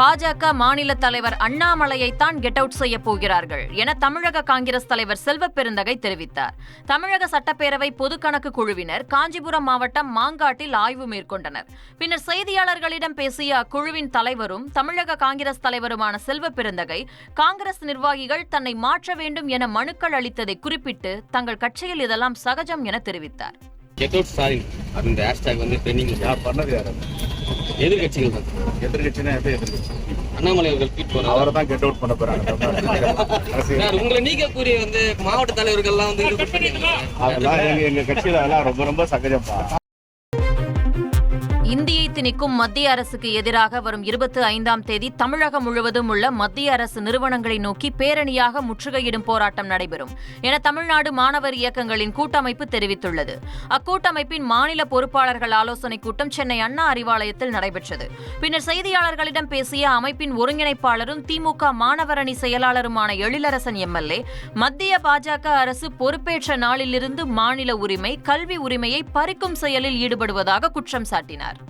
பாஜக மாநில தலைவர் அண்ணாமலையைத்தான் கெட் அவுட் செய்ய போகிறார்கள் என தமிழக காங்கிரஸ் தலைவர் செல்வ பெருந்தகை தெரிவித்தார். தமிழக சட்டப்பேரவை பொதுக்கணக்கு குழுவினர் காஞ்சிபுரம் மாவட்டம் மாங்காட்டில் ஆய்வு மேற்கொண்டனர். பின்னர் செய்தியாளர்களிடம் பேசிய அக்குழுவின் தலைவரும் தமிழக காங்கிரஸ் தலைவருமான செல்வ பெருந்தகை காங்கிரஸ் நிர்வாகிகள் தன்னை மாற்ற வேண்டும் என மனுக்கள் அளித்ததை குறிப்பிட்டு தங்கள் கட்சியில் இதெல்லாம் சகஜம் என தெரிவித்தார். கெட் அவுட் ஸ்டாலின் அந்த ஹேஷ்டேக் வந்து ட்ரெண்டிங் யார் பண்ணது யார்? எதிர்கட்சிகள் தான். எதிர்க்கட்சினா எந்த எதிர்க்கட்சி அண்ணாமலை அவர்கள் ட்வீட் போறாரு அவரை தான் கெட் அவுட் பண்ண போறாங்க உங்களை நீக்கக்கூடிய வந்து மாவட்ட தலைவர்கள்லாம் வந்து இது பண்ணிருக்காங்க. அதெல்லாம் எங்க எங்க கட்சியில அதெல்லாம் ரொம்ப ரொம்ப சகஜம்ப்பா. இந்தியை திணிக்கும் மத்திய அரசுக்கு எதிராக வரும் இருபத்தி ஐந்தாம் தேதி தமிழகம் முழுவதும் உள்ள மத்திய அரசு நிறுவனங்களை நோக்கி பேரணியாக முற்றுகையிடும் போராட்டம் நடைபெறும் என தமிழ்நாடு மாணவர் இயக்கங்களின் கூட்டமைப்பு தெரிவித்துள்ளது. அக்கூட்டமைப்பின் மாநில பொறுப்பாளர்கள் ஆலோசனைக் கூட்டம் சென்னை அண்ணா அறிவாலயத்தில் நடைபெற்றது. பின்னர் செய்தியாளர்களிடம் பேசிய அமைப்பின் ஒருங்கிணைப்பாளரும் திமுக மாணவரணி செயலாளருமான எழிலரசன் எம்எல்ஏ மத்திய பாஜக அரசு பொறுப்பேற்ற நாளிலிருந்து மாநில உரிமை கல்வி உரிமையை பறிக்கும் செயலில் ஈடுபடுவதாக குற்றம் சாட்டினார்.